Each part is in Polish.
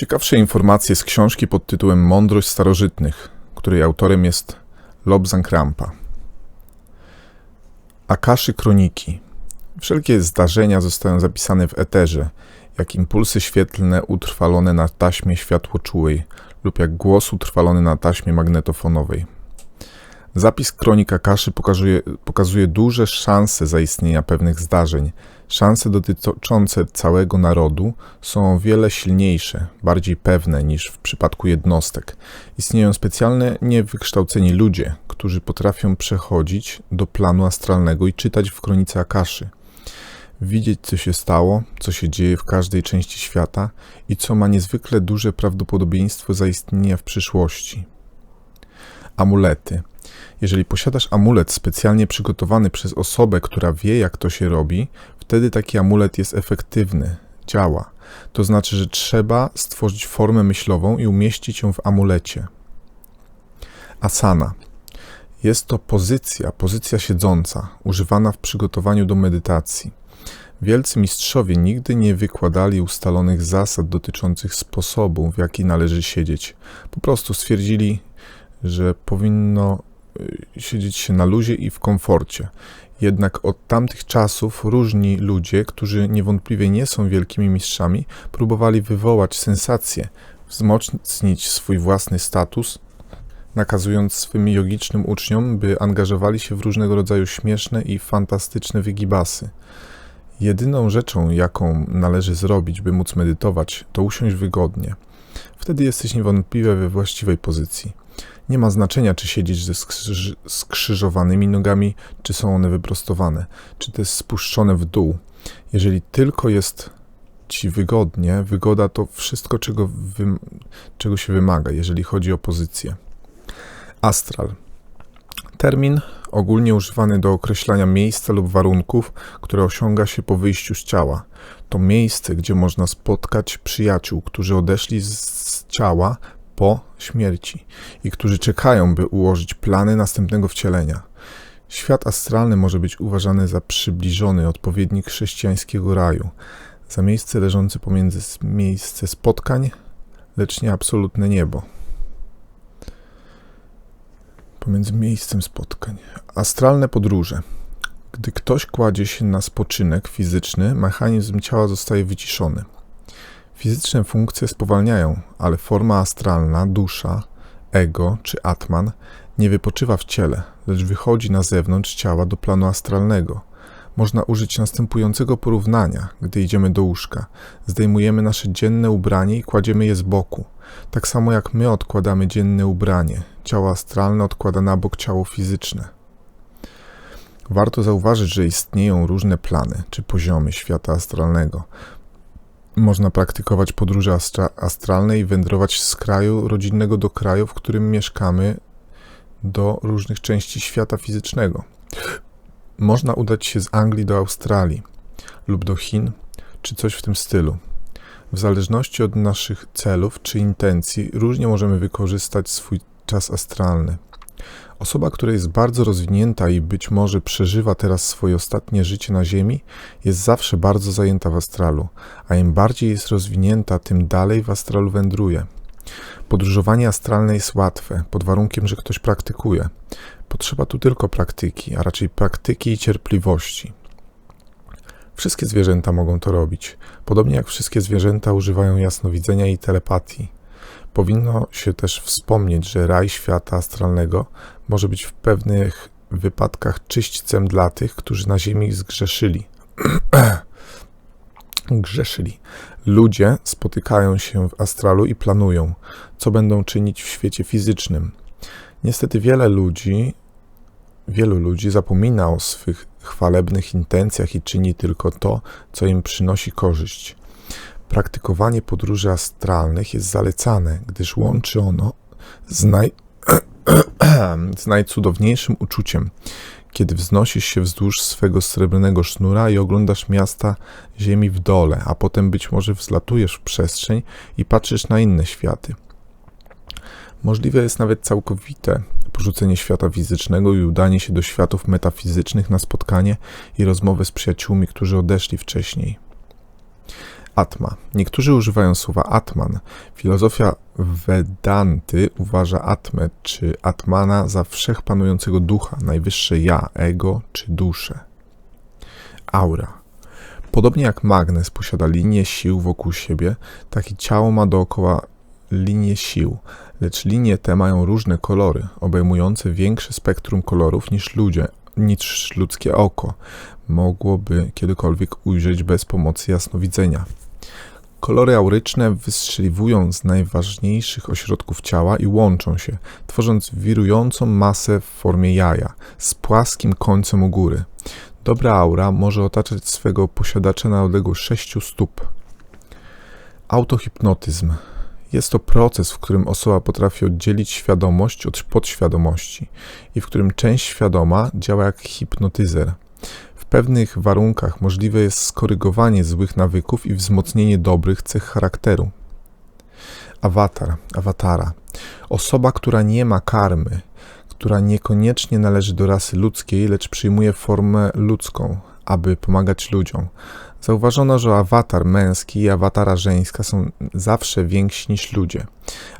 Ciekawsze informacje z książki pod tytułem Mądrość starożytnych, której autorem jest Lobsang Krampa. Akaszy Kroniki. Wszelkie zdarzenia zostają zapisane w eterze, jak impulsy świetlne utrwalone na taśmie światłoczułej lub jak głos utrwalony na taśmie magnetofonowej. Zapis kronik Akaszy pokazuje, pokazuje duże szanse zaistnienia pewnych zdarzeń. Szanse dotyczące całego narodu są o wiele silniejsze, bardziej pewne niż w przypadku jednostek. Istnieją specjalne, niewykształceni ludzie, którzy potrafią przechodzić do planu astralnego i czytać w kronice Akaszy. Widzieć, co się stało, co się dzieje w każdej części świata i co ma niezwykle duże prawdopodobieństwo zaistnienia w przyszłości. Amulety – jeżeli posiadasz amulet specjalnie przygotowany przez osobę, która wie, jak to się robi, wtedy taki amulet jest efektywny, działa. To znaczy, że trzeba stworzyć formę myślową i umieścić ją w amulecie. Asana. Jest to pozycja, pozycja siedząca, używana w przygotowaniu do medytacji. Wielcy mistrzowie nigdy nie wykładali ustalonych zasad dotyczących sposobu, w jaki należy siedzieć. Po prostu stwierdzili, że powinno Y, siedzieć się na luzie i w komforcie. Jednak od tamtych czasów różni ludzie, którzy niewątpliwie nie są wielkimi mistrzami, próbowali wywołać sensację, wzmocnić swój własny status, nakazując swym jogicznym uczniom, by angażowali się w różnego rodzaju śmieszne i fantastyczne wygibasy. Jedyną rzeczą, jaką należy zrobić, by móc medytować, to usiąść wygodnie. Wtedy jesteś niewątpliwie we właściwej pozycji. Nie ma znaczenia, czy siedzieć ze skrzyżowanymi nogami, czy są one wyprostowane, czy też spuszczone w dół. Jeżeli tylko jest ci wygodnie, wygoda to wszystko, czego, czego się wymaga, jeżeli chodzi o pozycję. Astral. Termin ogólnie używany do określania miejsca lub warunków, które osiąga się po wyjściu z ciała. To miejsce, gdzie można spotkać przyjaciół, którzy odeszli z ciała po śmierci i którzy czekają, by ułożyć plany następnego wcielenia. Świat astralny może być uważany za przybliżony odpowiednik chrześcijańskiego raju, za miejsce leżące pomiędzy miejsce spotkań, lecz nie absolutne niebo. Pomiędzy miejscem spotkań. Astralne podróże. Gdy ktoś kładzie się na spoczynek fizyczny, mechanizm ciała zostaje wyciszony. Fizyczne funkcje spowalniają, ale forma astralna, dusza, ego czy atman nie wypoczywa w ciele, lecz wychodzi na zewnątrz ciała do planu astralnego. Można użyć następującego porównania, gdy idziemy do łóżka. Zdejmujemy nasze dzienne ubranie i kładziemy je z boku. Tak samo jak my odkładamy dzienne ubranie, ciało astralne odkłada na bok ciało fizyczne. Warto zauważyć, że istnieją różne plany czy poziomy świata astralnego. Można praktykować podróże astralne i wędrować z kraju rodzinnego do kraju, w którym mieszkamy, do różnych części świata fizycznego. Można udać się z Anglii do Australii lub do Chin, czy coś w tym stylu. W zależności od naszych celów czy intencji, różnie możemy wykorzystać swój czas astralny. Osoba, która jest bardzo rozwinięta i być może przeżywa teraz swoje ostatnie życie na Ziemi, jest zawsze bardzo zajęta w astralu, a im bardziej jest rozwinięta, tym dalej w astralu wędruje. Podróżowanie astralne jest łatwe, pod warunkiem, że ktoś praktykuje. Potrzeba tu tylko praktyki, a raczej praktyki i cierpliwości. Wszystkie zwierzęta mogą to robić, podobnie jak wszystkie zwierzęta używają jasnowidzenia i telepatii. Powinno się też wspomnieć, że raj świata astralnego może być w pewnych wypadkach czyśćcem dla tych, którzy na ziemi zgrzeszyli. grzeszyli. Ludzie spotykają się w astralu i planują, co będą czynić w świecie fizycznym. Niestety wiele ludzi, wielu ludzi zapomina o swych chwalebnych intencjach i czyni tylko to, co im przynosi korzyść. Praktykowanie podróży astralnych jest zalecane, gdyż łączy ono z, naj... z najcudowniejszym uczuciem, kiedy wznosisz się wzdłuż swego srebrnego sznura i oglądasz miasta Ziemi w dole, a potem być może wzlatujesz w przestrzeń i patrzysz na inne światy. Możliwe jest nawet całkowite porzucenie świata fizycznego i udanie się do światów metafizycznych na spotkanie i rozmowę z przyjaciółmi, którzy odeszli wcześniej. Atma. Niektórzy używają słowa Atman. Filozofia Vedanty uważa Atmę czy Atmana za wszechpanującego ducha, najwyższe ja, ego czy duszę. Aura. Podobnie jak magnes posiada linię sił wokół siebie, tak i ciało ma dookoła linię sił, lecz linie te mają różne kolory, obejmujące większe spektrum kolorów niż ludzie, niż ludzkie oko mogłoby kiedykolwiek ujrzeć bez pomocy jasnowidzenia. Kolory auryczne wystrzeliwują z najważniejszych ośrodków ciała i łączą się, tworząc wirującą masę w formie jaja, z płaskim końcem u góry. Dobra aura może otaczać swego posiadacza na odległość 6 stóp. Autohipnotyzm jest to proces, w którym osoba potrafi oddzielić świadomość od podświadomości i w którym część świadoma działa jak hipnotyzer. W pewnych warunkach możliwe jest skorygowanie złych nawyków i wzmocnienie dobrych cech charakteru. Awatar, awatara. Osoba, która nie ma karmy, która niekoniecznie należy do rasy ludzkiej, lecz przyjmuje formę ludzką, aby pomagać ludziom. Zauważono, że awatar męski i awatara żeńska są zawsze więksi niż ludzie.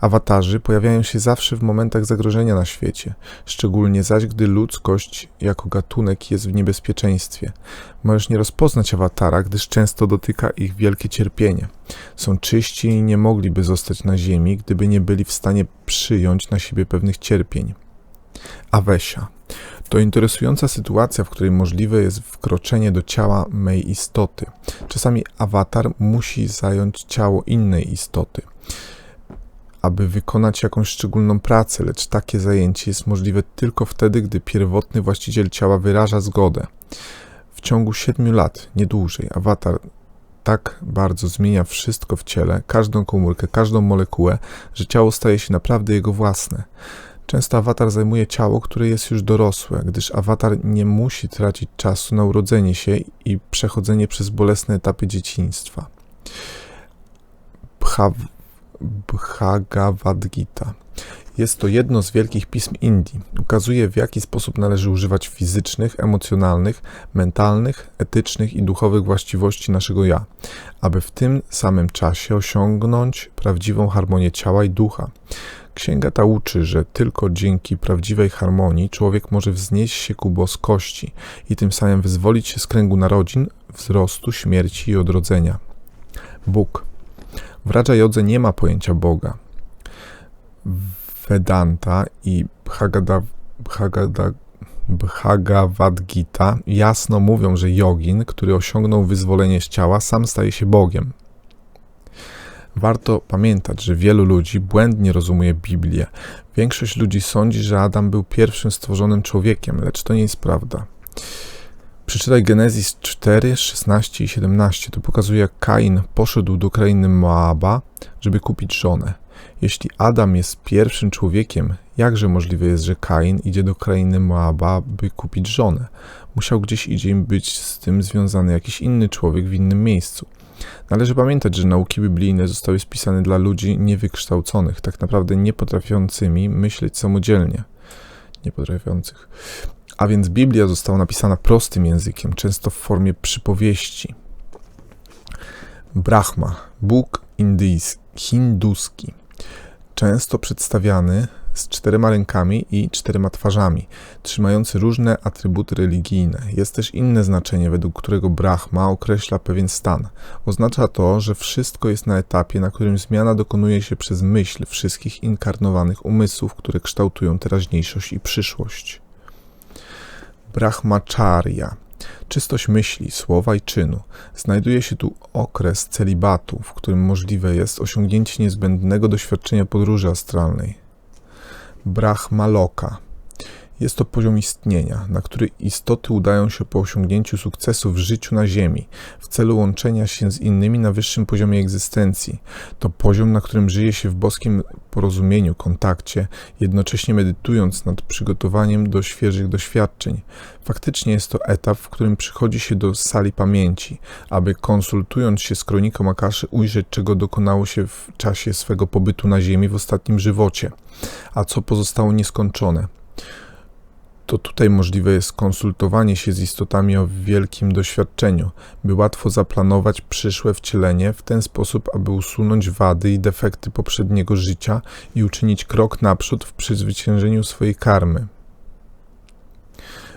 Awatarzy pojawiają się zawsze w momentach zagrożenia na świecie, szczególnie zaś gdy ludzkość jako gatunek jest w niebezpieczeństwie. Możesz nie rozpoznać awatara, gdyż często dotyka ich wielkie cierpienie. Są czyści i nie mogliby zostać na ziemi, gdyby nie byli w stanie przyjąć na siebie pewnych cierpień. Awesia to interesująca sytuacja, w której możliwe jest wkroczenie do ciała mej istoty. Czasami awatar musi zająć ciało innej istoty, aby wykonać jakąś szczególną pracę, lecz takie zajęcie jest możliwe tylko wtedy, gdy pierwotny właściciel ciała wyraża zgodę. W ciągu siedmiu lat, nie dłużej, awatar tak bardzo zmienia wszystko w ciele, każdą komórkę, każdą molekułę, że ciało staje się naprawdę jego własne. Często awatar zajmuje ciało, które jest już dorosłe, gdyż awatar nie musi tracić czasu na urodzenie się i przechodzenie przez bolesne etapy dzieciństwa. Bhagavad Gita. Jest to jedno z wielkich pism Indii. Ukazuje, w jaki sposób należy używać fizycznych, emocjonalnych, mentalnych, etycznych i duchowych właściwości naszego ja, aby w tym samym czasie osiągnąć prawdziwą harmonię ciała i ducha. Księga ta uczy, że tylko dzięki prawdziwej harmonii człowiek może wznieść się ku boskości i tym samym wyzwolić się z kręgu narodzin, wzrostu, śmierci i odrodzenia. Bóg. W Raja Jodze nie ma pojęcia Boga. Vedanta i Bhagavad Gita jasno mówią, że jogin, który osiągnął wyzwolenie z ciała, sam staje się Bogiem. Warto pamiętać, że wielu ludzi błędnie rozumie Biblię. Większość ludzi sądzi, że Adam był pierwszym stworzonym człowiekiem, lecz to nie jest prawda. Przeczytaj Genezis 4, 16 i 17. To pokazuje, jak Kain poszedł do krainy Moaba, żeby kupić żonę. Jeśli Adam jest pierwszym człowiekiem, jakże możliwe jest, że Kain idzie do krainy Moaba, by kupić żonę? Musiał gdzieś indziej być z tym związany jakiś inny człowiek w innym miejscu. Należy pamiętać, że nauki biblijne zostały spisane dla ludzi niewykształconych, tak naprawdę nie potrafiącymi myśleć samodzielnie. Nie potrafiących. A więc Biblia została napisana prostym językiem, często w formie przypowieści. Brahma, Bóg indyjski, hinduski, często przedstawiany z czterema rękami i czterema twarzami, trzymający różne atrybuty religijne. Jest też inne znaczenie, według którego Brahma określa pewien stan. Oznacza to, że wszystko jest na etapie, na którym zmiana dokonuje się przez myśl wszystkich inkarnowanych umysłów, które kształtują teraźniejszość i przyszłość. Brahmacharya czystość myśli, słowa i czynu. Znajduje się tu okres celibatu, w którym możliwe jest osiągnięcie niezbędnego doświadczenia podróży astralnej. Brahmaloka. Jest to poziom istnienia, na który istoty udają się po osiągnięciu sukcesu w życiu na Ziemi, w celu łączenia się z innymi na wyższym poziomie egzystencji. To poziom, na którym żyje się w boskim porozumieniu, kontakcie, jednocześnie medytując nad przygotowaniem do świeżych doświadczeń. Faktycznie jest to etap, w którym przychodzi się do sali pamięci, aby konsultując się z kroniką Akaszy ujrzeć, czego dokonało się w czasie swego pobytu na Ziemi w ostatnim żywocie, a co pozostało nieskończone To tutaj możliwe jest konsultowanie się z istotami o wielkim doświadczeniu, by łatwo zaplanować przyszłe wcielenie w ten sposób, aby usunąć wady i defekty poprzedniego życia i uczynić krok naprzód w przezwyciężeniu swojej karmy.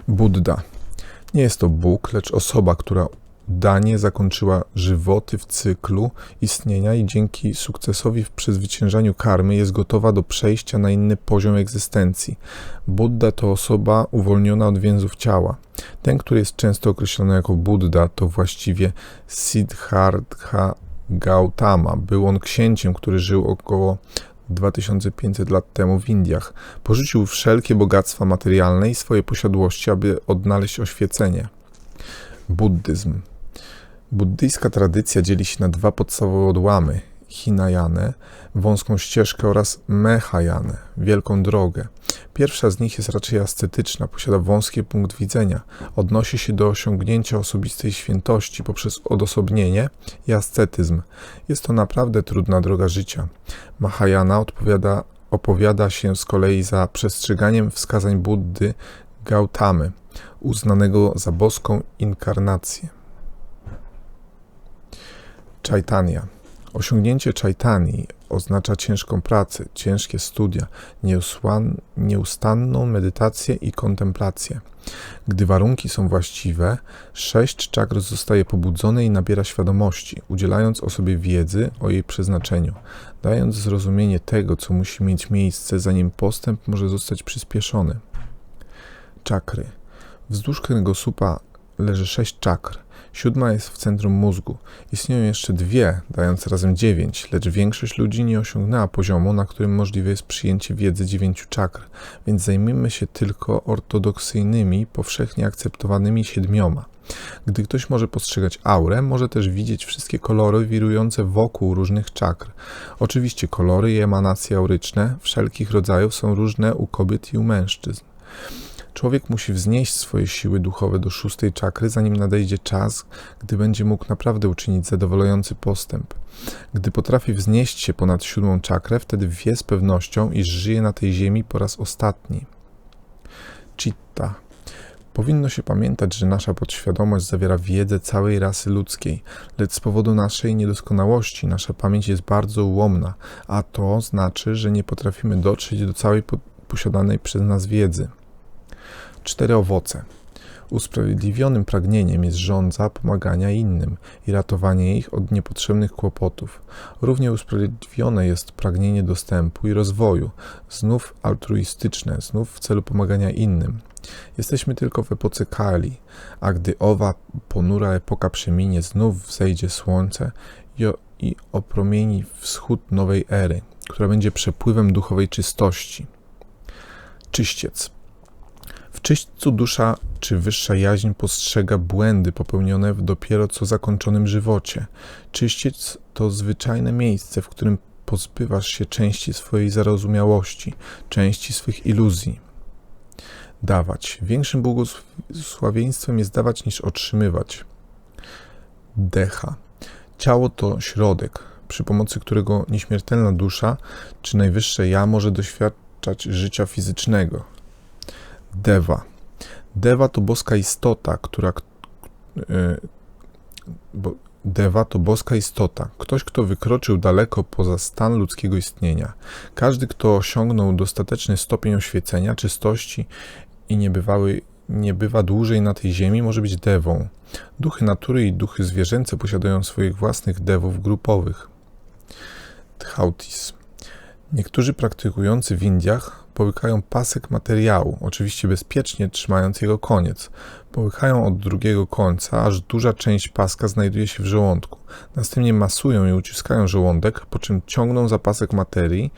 Buddha. Nie jest to Bóg, lecz osoba, która Danie zakończyła żywoty w cyklu istnienia i dzięki sukcesowi w przezwyciężaniu karmy jest gotowa do przejścia na inny poziom egzystencji. Buddha to osoba uwolniona od więzów ciała. Ten, który jest często określony jako Buddha, to właściwie Siddhartha Gautama. Był on księciem, który żył około 2500 lat temu w Indiach. Porzucił wszelkie bogactwa materialne i swoje posiadłości, aby odnaleźć oświecenie. Buddyzm. Buddyjska tradycja dzieli się na dwa podstawowe odłamy: Hinayane, wąską ścieżkę oraz Mahayane, wielką drogę. Pierwsza z nich jest raczej ascetyczna, posiada wąski punkt widzenia, odnosi się do osiągnięcia osobistej świętości poprzez odosobnienie i ascetyzm. Jest to naprawdę trudna droga życia. Mahayana odpowiada, opowiada się z kolei za przestrzeganiem wskazań Buddy Gautamy, uznanego za boską inkarnację. Chaitanya. Osiągnięcie Chaitani oznacza ciężką pracę, ciężkie studia, nieustanną medytację i kontemplację. Gdy warunki są właściwe, sześć czakr zostaje pobudzone i nabiera świadomości, udzielając osobie wiedzy o jej przeznaczeniu, dając zrozumienie tego, co musi mieć miejsce, zanim postęp może zostać przyspieszony. Czakry. Wzdłuż kręgosłupa leży sześć czakr. Siódma jest w centrum mózgu. Istnieją jeszcze dwie, dając razem dziewięć, lecz większość ludzi nie osiągnęła poziomu, na którym możliwe jest przyjęcie wiedzy dziewięciu czakr, więc zajmijmy się tylko ortodoksyjnymi, powszechnie akceptowanymi siedmioma. Gdy ktoś może postrzegać aurę, może też widzieć wszystkie kolory wirujące wokół różnych czakr. Oczywiście kolory i emanacje auryczne wszelkich rodzajów są różne u kobiet i u mężczyzn. Człowiek musi wznieść swoje siły duchowe do szóstej czakry, zanim nadejdzie czas, gdy będzie mógł naprawdę uczynić zadowalający postęp. Gdy potrafi wznieść się ponad siódmą czakrę, wtedy wie z pewnością, iż żyje na tej ziemi po raz ostatni. Chitta. Powinno się pamiętać, że nasza podświadomość zawiera wiedzę całej rasy ludzkiej, lecz z powodu naszej niedoskonałości nasza pamięć jest bardzo ułomna, a to znaczy, że nie potrafimy dotrzeć do całej posiadanej przez nas wiedzy. Cztery owoce. Usprawiedliwionym pragnieniem jest żądza pomagania innym i ratowanie ich od niepotrzebnych kłopotów. Równie usprawiedliwione jest pragnienie dostępu i rozwoju, znów altruistyczne, znów w celu pomagania innym. Jesteśmy tylko w epoce Kali, a gdy owa ponura epoka przeminie, znów wzejdzie słońce i, i opromieni wschód nowej ery, która będzie przepływem duchowej czystości. Czyściec. Czyśćcu dusza czy wyższa jaźń postrzega błędy popełnione w dopiero co zakończonym żywocie. Czyściec to zwyczajne miejsce, w którym pozbywasz się części swojej zarozumiałości, części swych iluzji. Dawać. Większym błogosławieństwem jest dawać niż otrzymywać. Decha. Ciało to środek, przy pomocy którego nieśmiertelna dusza czy najwyższe ja może doświadczać życia fizycznego. Deva. Deva to boska istota, która. E, Deva to boska istota, ktoś, kto wykroczył daleko poza stan ludzkiego istnienia. Każdy, kto osiągnął dostateczny stopień oświecenia, czystości i niebywały, nie bywa dłużej na tej ziemi, może być dewą. Duchy natury i duchy zwierzęce posiadają swoich własnych dewów grupowych. Thautis. Niektórzy praktykujący w Indiach połykają pasek materiału, oczywiście bezpiecznie trzymając jego koniec. Połykają od drugiego końca, aż duża część paska znajduje się w żołądku. Następnie masują i uciskają żołądek, po czym ciągną za pasek materii,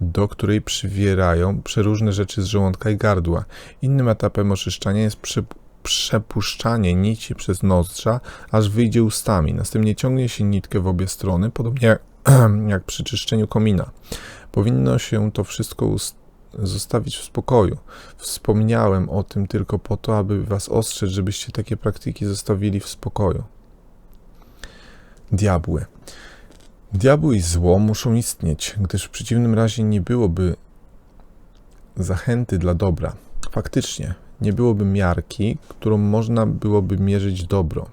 do której przywierają przeróżne rzeczy z żołądka i gardła. Innym etapem oczyszczania jest przy przepuszczanie nici przez nozdrza, aż wyjdzie ustami. Następnie ciągnie się nitkę w obie strony, podobnie jak, jak przy czyszczeniu komina. Powinno się to wszystko zostawić w spokoju. Wspomniałem o tym tylko po to, aby was ostrzec, żebyście takie praktyki zostawili w spokoju. Diabły. Diabły i zło muszą istnieć, gdyż w przeciwnym razie nie byłoby zachęty dla dobra. Faktycznie, Nie byłoby miarki, którą można byłoby mierzyć dobro.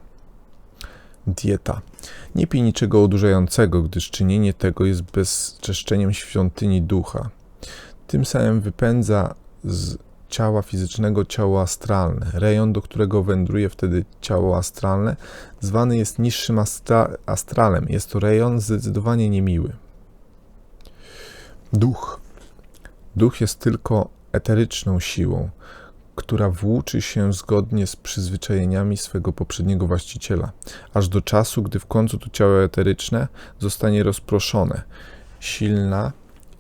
Dieta. Nie pij niczego odurzającego, gdyż czynienie tego jest bezczeszczeniem świątyni ducha. Tym samym wypędza z ciała fizycznego ciało astralne. Rejon, do którego wędruje wtedy ciało astralne, zwany jest niższym astra astralem. Jest to rejon zdecydowanie niemiły. Duch. Duch jest tylko eteryczną siłą, która włóczy się zgodnie z przyzwyczajeniami swego poprzedniego właściciela, aż do czasu, gdy w końcu to ciało eteryczne zostanie rozproszone. Silna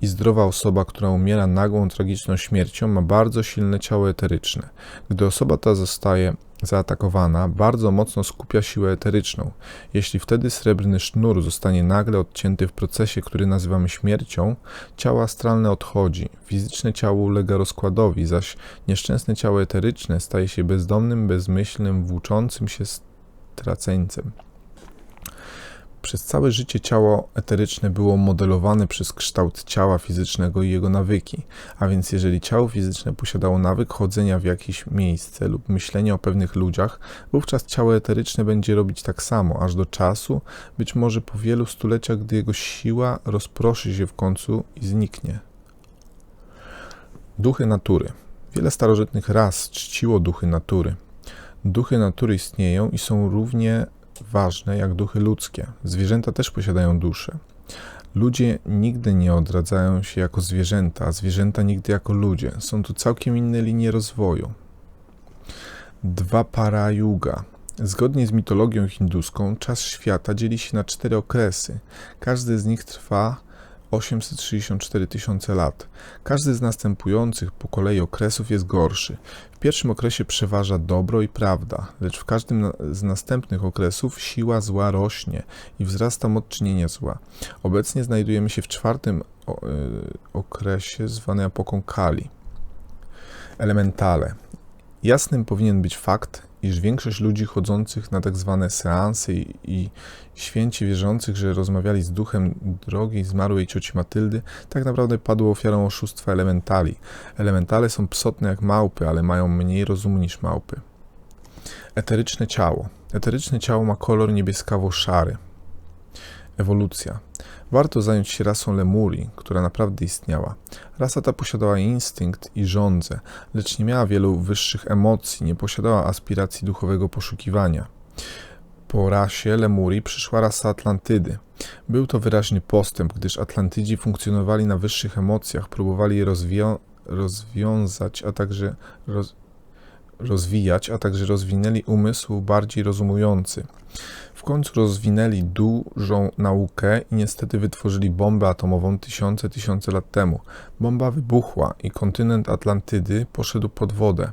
i zdrowa osoba, która umiera nagłą, tragiczną śmiercią, ma bardzo silne ciało eteryczne. Gdy osoba ta zostaje zaatakowana, bardzo mocno skupia siłę eteryczną. Jeśli wtedy srebrny sznur zostanie nagle odcięty w procesie, który nazywamy śmiercią, ciało astralne odchodzi, fizyczne ciało ulega rozkładowi, zaś nieszczęsne ciało eteryczne staje się bezdomnym, bezmyślnym, włóczącym się straceńcem. Przez całe życie ciało eteryczne było modelowane przez kształt ciała fizycznego i jego nawyki, a więc jeżeli ciało fizyczne posiadało nawyk chodzenia w jakieś miejsce lub myślenia o pewnych ludziach, wówczas ciało eteryczne będzie robić tak samo, aż do czasu, być może po wielu stuleciach, gdy jego siła rozproszy się w końcu i zniknie. Duchy natury. Wiele starożytnych ras czciło duchy natury. Duchy natury istnieją i są równie ważne jak duchy ludzkie. Zwierzęta też posiadają duszę. Ludzie nigdy nie odradzają się jako zwierzęta, a zwierzęta nigdy jako ludzie. Są tu całkiem inne linie rozwoju. Dwa para yuga. Zgodnie z mitologią hinduską, czas świata dzieli się na cztery okresy. Każdy z nich trwa 864 tysiące lat. Każdy z następujących po kolei okresów jest gorszy. W pierwszym okresie przeważa dobro i prawda, lecz w każdym z następnych okresów siła zła rośnie i wzrasta moc czynienia zła. Obecnie znajdujemy się w czwartym y, okresie zwanej epoką Kali. Elementale. Jasnym powinien być fakt, iż większość ludzi chodzących na tak zwane seansy i, i święci wierzących, że rozmawiali z duchem drogiej zmarłej cioci Matyldy, tak naprawdę padło ofiarą oszustwa elementali. Elementale są psotne jak małpy, ale mają mniej rozumu niż małpy. Eteryczne ciało. Eteryczne ciało ma kolor niebieskawo-szary. Ewolucja. Warto zająć się rasą Lemurii, która naprawdę istniała. Rasa ta posiadała instynkt i żądzę, lecz nie miała wielu wyższych emocji, nie posiadała aspiracji duchowego poszukiwania. Po rasie Lemurii przyszła rasa Atlantydy. Był to wyraźny postęp, gdyż Atlantydzi funkcjonowali na wyższych emocjach, próbowali je rozwiązać, a także roz rozwijać, a także rozwinęli umysł bardziej rozumujący. W końcu rozwinęli dużą naukę i niestety wytworzyli bombę atomową tysiące, tysiące lat temu. Bomba wybuchła i kontynent Atlantydy poszedł pod wodę.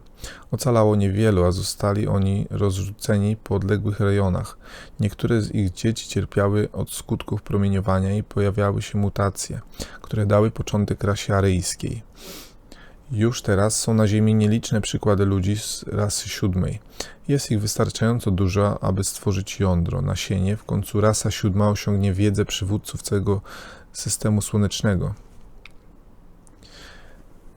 Ocalało niewielu, a zostali oni rozrzuceni po odległych rejonach. Niektóre z ich dzieci cierpiały od skutków promieniowania i pojawiały się mutacje, które dały początek rasie aryjskiej. Już teraz są na Ziemi nieliczne przykłady ludzi z rasy siódmej. Jest ich wystarczająco dużo, aby stworzyć jądro, nasienie. W końcu rasa siódma osiągnie wiedzę przywódców całego systemu słonecznego.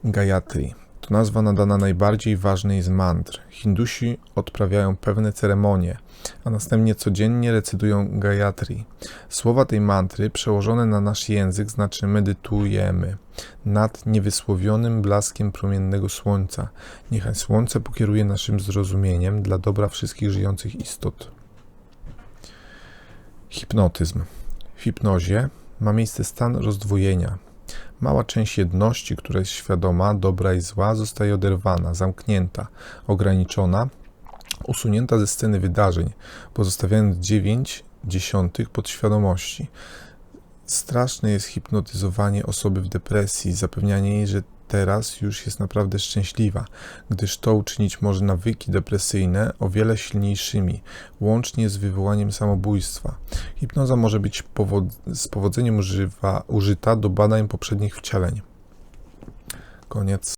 Gayatri nazwa nadana najbardziej ważnej z mantr. Hindusi odprawiają pewne ceremonie, a następnie codziennie recytują Gayatri. Słowa tej mantry przełożone na nasz język znaczy medytujemy nad niewysłowionym blaskiem promiennego słońca. Niechaj słońce pokieruje naszym zrozumieniem dla dobra wszystkich żyjących istot. Hipnotyzm. W hipnozie ma miejsce stan rozdwojenia, Mała część jedności, która jest świadoma dobra i zła, zostaje oderwana, zamknięta, ograniczona, usunięta ze sceny wydarzeń, pozostawiając dziewięć dziesiątych podświadomości. Straszne jest hipnotyzowanie osoby w depresji, zapewnianie jej, że teraz już jest naprawdę szczęśliwa, gdyż to uczynić może nawyki depresyjne o wiele silniejszymi, łącznie z wywołaniem samobójstwa. Hipnoza może być z powodzeniem używa, użyta do badań poprzednich wcieleń. Koniec.